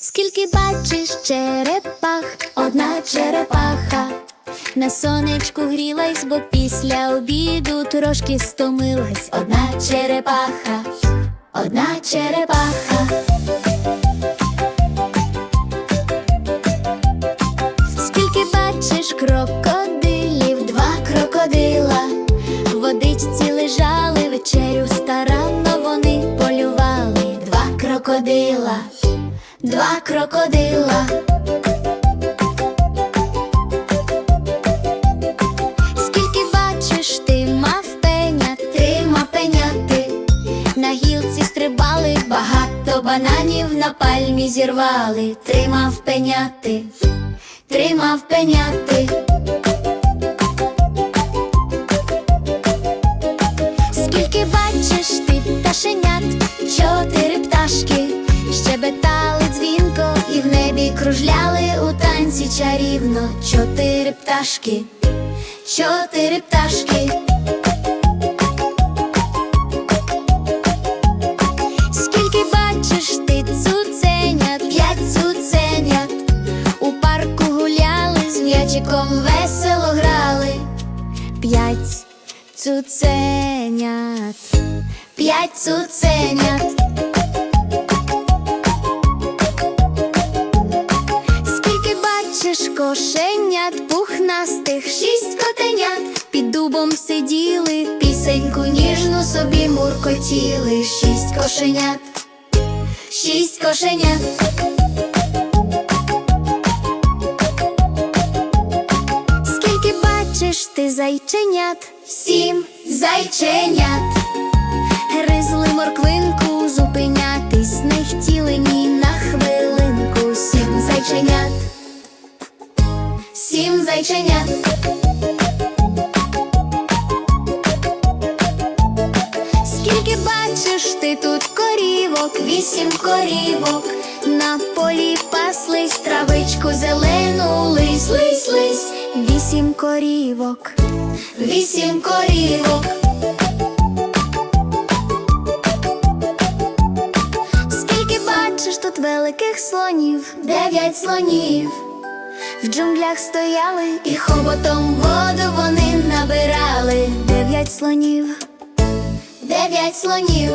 Скільки бачиш черепах, одна черепаха. На сонечку грілась, бо після обіду трошки стомилась. Одна черепаха, одна черепаха. Скільки бачиш крокодилів, два крокодила. В водичці лежали вечерю старанно вони полювали. Два крокодила, два крокодила. Скільки бачиш ти мавпенят, три мавпеняти На гілці стрибали, багато бананів на пальмі зірвали, три мавпеняти, три мавпеняти. Скільки бачиш ти пташенят, чотири пташки, в небі кружляли у танці чарівно. Чотири пташки, чотири пташки. Скільки бачиш ти цуценят, п'ять цуценят, у парку гуляли, з м'ячиком весело грали. П'ять цуценят, п'ять цуценят. Кошенят, пухнастих шість котенят, під дубом сиділи, пісеньку ніжну собі муркотіли, шість кошенят, шість кошенят. Скільки бачиш ти зайченят? Сім зайченят. Гризли морквинку, зупинятись не хотіли ні на хвилинку. Сім зайченят. Сім. Скільки бачиш ти тут корівок, вісім корівок, на полі паслись, травичку зелену, лись, лись, лись, вісім корівок, вісім корівок. Скільки бачиш тут великих слонів, дев'ять слонів. В джунглях стояли і хоботом воду вони набирали. Дев'ять слонів, дев'ять слонів.